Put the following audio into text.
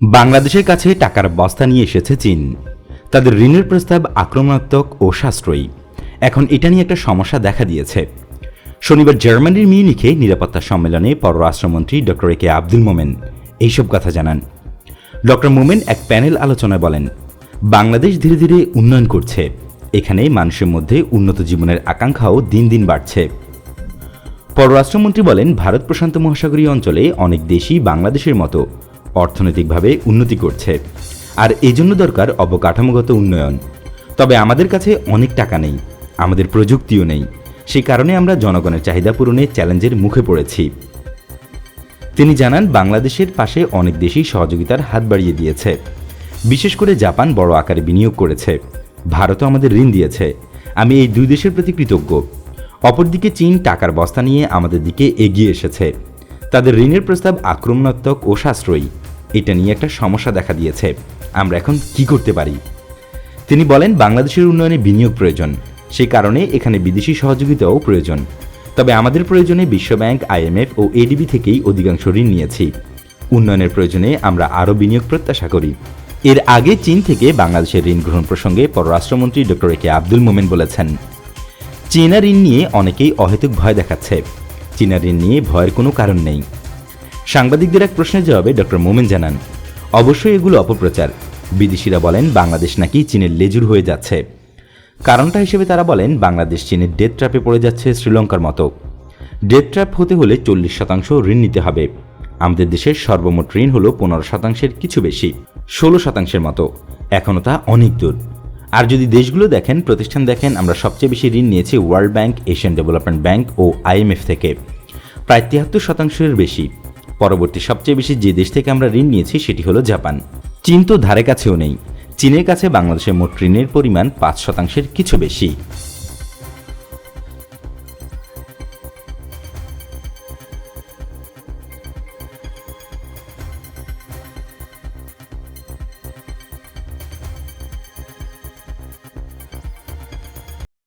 বাংলাদেশের কাছে টাকার বস্তা নিয়ে এসেছে চীন। তাদের ঋণের প্রস্তাব আক্রমণাত্মক ও সাশ্রয়ী। এখন এটা নিয়ে একটা সমস্যা দেখা দিয়েছে। শনিবার জার্মানির মিউনিখে নিরাপত্তা সম্মেলনে পররাষ্ট্রমন্ত্রী ডক্টর এ কে আব্দুল মোমেন এইসব কথা জানান। ডক্টর মোমেন এক প্যানেল আলোচনায় বলেন, বাংলাদেশ ধীরে ধীরে উন্নয়ন করছে। এখানে মানুষের মধ্যে উন্নত জীবনের আকাঙ্ক্ষাও দিন দিন বাড়ছে। পররাষ্ট্রমন্ত্রী বলেন, ভারত প্রশান্ত মহাসাগরীয় অঞ্চলে অনেক দেশই বাংলাদেশের মতো অর্থনৈতিকভাবে উন্নতি করছে। আর এজন্য দরকার অবকাঠামোগত উন্নয়ন। তবে আমাদের কাছে অনেক টাকা নেই, আমাদের প্রযুক্তিও নেই। সে কারণে আমরা জনগণের চাহিদা পূরণে চ্যালেঞ্জের মুখে পড়েছি। তিনি জানান, বাংলাদেশের পাশে অনেক দেশই সহযোগিতার হাত বাড়িয়ে দিয়েছে। বিশেষ করে জাপান বড় আকারে বিনিয়োগ করেছে। ভারতও আমাদের ঋণ দিয়েছে। আমি এই দুই দেশের প্রতি কৃতজ্ঞ। অপরদিকে চীন টাকার বস্তা নিয়ে আমাদের দিকে এগিয়ে এসেছে। তাদের ঋণের প্রস্তাব আক্রমণাত্মক ও সাশ্রয়ী। এটা নিয়ে একটা সমস্যা দেখা দিয়েছে। আমরা এখন কি করতে পারি? তিনি বলেন, বাংলাদেশের উন্নয়নে বিনিয়োগ প্রয়োজন। সেই কারণে এখানে বিদেশি সহযোগিতাও প্রয়োজন। তবে আমাদের প্রয়োজনে বিশ্বব্যাংক আইএমএফ ও এডিবি থেকেই অধিকাংশ ঋণ নিয়েছি। উন্নয়নের প্রয়োজনে আমরা আরও বিনিয়োগ প্রত্যাশা করি। এর আগে চীন থেকে বাংলাদেশের ঋণ গ্রহণ প্রসঙ্গে পররাষ্ট্রমন্ত্রী ডক্টর এ কে আব্দুল মোমেন বলেছেন, চীনা ঋণ নিয়ে অনেকেই অহেতুক ভয় দেখাচ্ছে। চীনা ঋণ নিয়ে ভয়ের কোনো কারণ নেই। সাংবাদিকদের এক প্রশ্নের জবাবে ডক্টর মোমেন জানান, অবশ্যই এগুলো অপপ্রচার। বিদেশিরা বলেন, বাংলাদেশ নাকি চীনের লেজুর হয়ে যাচ্ছে। কারণটা হিসেবে তারা বলেন, বাংলাদেশ চীনের ডেথ ট্র্যাপে পড়ে যাচ্ছে শ্রীলঙ্কার মতো। ডেথ ট্র্যাপ হতে হলে চল্লিশ শতাংশ ঋণ নিতে হবে। আমাদের দেশের সর্বমোট ঋণ হলো পনেরো শতাংশের কিছু বেশি, ষোলো শতাংশের মতো। এখনও তা অনেক দূর। আর যদি দেশগুলো দেখেন, প্রতিষ্ঠান দেখেন, আমরা সবচেয়ে বেশি ঋণ নিয়েছি world bank, Asian development bank ও আইএমএফ থেকে। প্রায় তিয়াত্তর শতাংশের বেশি। পরবর্তী সবচেয়ে বেশি যে দেশ থেকে আমরা ঋণ নিয়েছি সেটি হলো জাপান। চীন তো ধারে কাছেও নেই। চীনের কাছে বাংলাদেশের মোট ঋণের পরিমাণ পাঁচ শতাংশের কিছু বেশি।